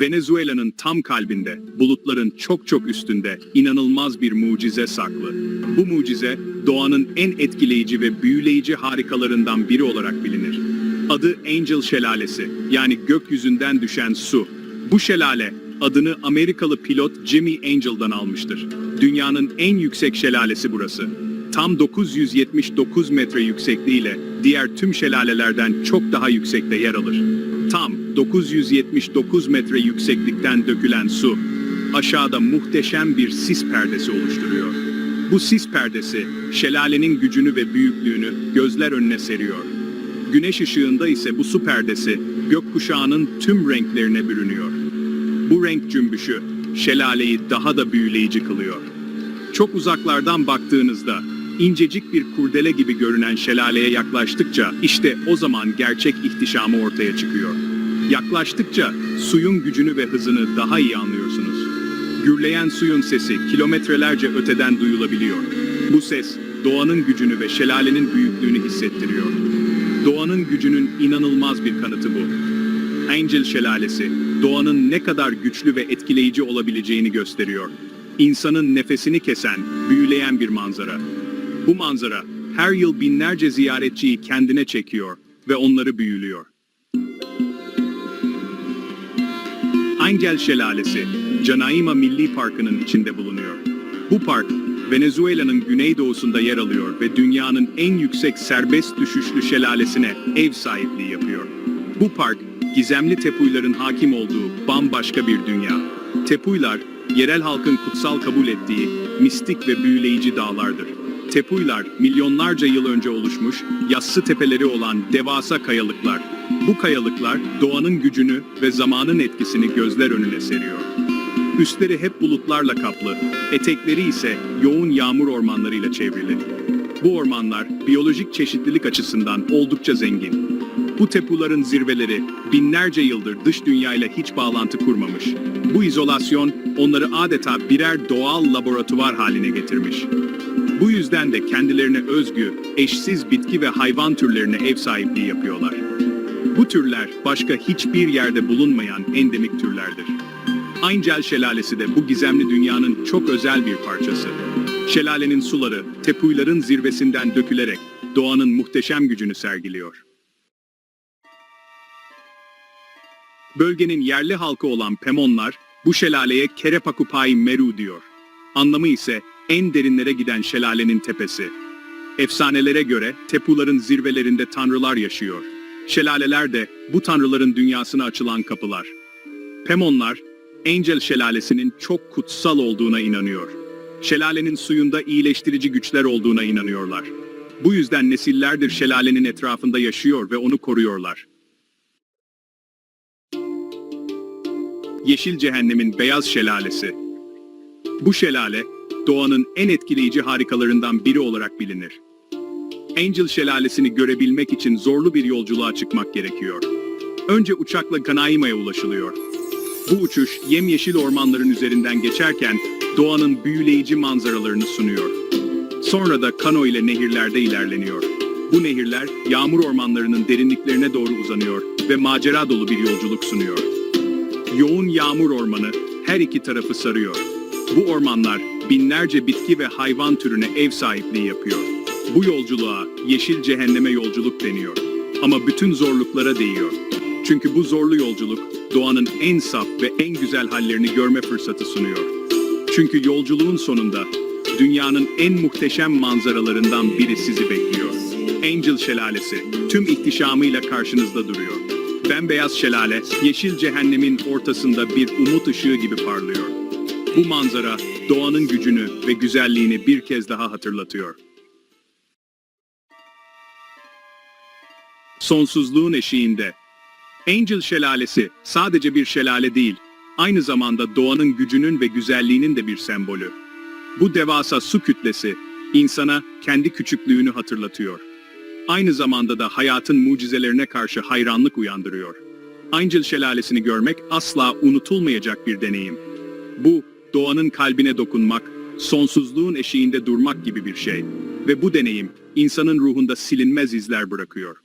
Venezuela'nın tam kalbinde, bulutların çok çok üstünde inanılmaz bir mucize saklı. Bu mucize doğanın en etkileyici ve büyüleyici harikalarından biri olarak bilinir. Adı Angel Şelalesi yani gökyüzünden düşen su. Bu şelale adını Amerikalı pilot Jimmy Angel'dan almıştır. Dünyanın en yüksek şelalesi burası. Tam 979 metre yüksekliğiyle diğer tüm şelalelerden çok daha yüksekte yer alır. Tam 979 metre yükseklikten dökülen su aşağıda muhteşem bir sis perdesi oluşturuyor. Bu sis perdesi şelalenin gücünü ve büyüklüğünü gözler önüne seriyor. Güneş ışığında ise bu su perdesi gökkuşağının tüm renklerine bürünüyor. Bu renk cümbüşü şelaleyi daha da büyüleyici kılıyor. Çok uzaklardan baktığınızda incecik bir kurdele gibi görünen şelaleye yaklaştıkça işte o zaman gerçek ihtişamı ortaya çıkıyor. Yaklaştıkça suyun gücünü ve hızını daha iyi anlıyorsunuz. Gürleyen suyun sesi kilometrelerce öteden duyulabiliyor. Bu ses doğanın gücünü ve şelalenin büyüklüğünü hissettiriyor. Doğanın gücünün inanılmaz bir kanıtı bu. Angel Şelalesi, doğanın ne kadar güçlü ve etkileyici olabileceğini gösteriyor. İnsanın nefesini kesen, büyüleyen bir manzara. Bu manzara her yıl binlerce ziyaretçiyi kendine çekiyor ve onları büyülüyor. Angel Şelalesi, Canaima Milli Parkı'nın içinde bulunuyor. Bu park, Venezuela'nın güneydoğusunda yer alıyor ve dünyanın en yüksek serbest düşüşlü şelalesine ev sahipliği yapıyor. Bu park, gizemli tepuyların hakim olduğu bambaşka bir dünya. Tepuylar, yerel halkın kutsal kabul ettiği mistik ve büyüleyici dağlardır. Tepuylar, milyonlarca yıl önce oluşmuş, yassı tepeleri olan devasa kayalıklar. Bu kayalıklar, doğanın gücünü ve zamanın etkisini gözler önüne seriyor. Üstleri hep bulutlarla kaplı, etekleri ise yoğun yağmur ormanlarıyla çevrili. Bu ormanlar biyolojik çeşitlilik açısından oldukça zengin. Bu tepuların zirveleri binlerce yıldır dış dünyayla hiç bağlantı kurmamış. Bu izolasyon onları adeta birer doğal laboratuvar haline getirmiş. Bu yüzden de kendilerine özgü, eşsiz bitki ve hayvan türlerine ev sahipliği yapıyorlar. Bu türler başka hiçbir yerde bulunmayan endemik türlerdir. Angel Şelalesi de bu gizemli dünyanın çok özel bir parçası. Şelalenin suları tepuyların zirvesinden dökülerek doğanın muhteşem gücünü sergiliyor. Bölgenin yerli halkı olan Pemonlar bu şelaleye Kerepakupai Meru diyor. Anlamı ise en derinlere giden şelalenin tepesi. Efsanelere göre tepuların zirvelerinde tanrılar yaşıyor. Şelaleler de bu tanrıların dünyasına açılan kapılar. Pemonlar, Angel Şelalesi'nin çok kutsal olduğuna inanıyor. Şelalenin suyunda iyileştirici güçler olduğuna inanıyorlar. Bu yüzden nesillerdir şelalenin etrafında yaşıyor ve onu koruyorlar. Yeşil Cehennem'in Beyaz Şelalesi. Bu şelale, doğanın en etkileyici harikalarından biri olarak bilinir. Angel Şelalesi'ni görebilmek için zorlu bir yolculuğa çıkmak gerekiyor. Önce uçakla Canaima'ya ulaşılıyor. Bu uçuş yemyeşil ormanların üzerinden geçerken doğanın büyüleyici manzaralarını sunuyor. Sonra da kano ile nehirlerde ilerleniyor. Bu nehirler yağmur ormanlarının derinliklerine doğru uzanıyor ve macera dolu bir yolculuk sunuyor. Yoğun yağmur ormanı her iki tarafı sarıyor. Bu ormanlar binlerce bitki ve hayvan türüne ev sahipliği yapıyor. Bu yolculuğa yeşil cehenneme yolculuk deniyor. Ama bütün zorluklara değiyor. Çünkü bu zorlu yolculuk doğanın en saf ve en güzel hallerini görme fırsatı sunuyor. Çünkü yolculuğun sonunda dünyanın en muhteşem manzaralarından biri sizi bekliyor. Angel Şelalesi tüm ihtişamıyla karşınızda duruyor. Bembeyaz şelale, yeşil cehennemin ortasında bir umut ışığı gibi parlıyor. Bu manzara doğanın gücünü ve güzelliğini bir kez daha hatırlatıyor. Sonsuzluğun eşiğinde. Angel Şelalesi sadece bir şelale değil, aynı zamanda doğanın gücünün ve güzelliğinin de bir sembolü. Bu devasa su kütlesi insana kendi küçüklüğünü hatırlatıyor. Aynı zamanda da hayatın mucizelerine karşı hayranlık uyandırıyor. Angel Şelalesi'ni görmek asla unutulmayacak bir deneyim. Bu, doğanın kalbine dokunmak, sonsuzluğun eşiğinde durmak gibi bir şey. Ve bu deneyim, insanın ruhunda silinmez izler bırakıyor.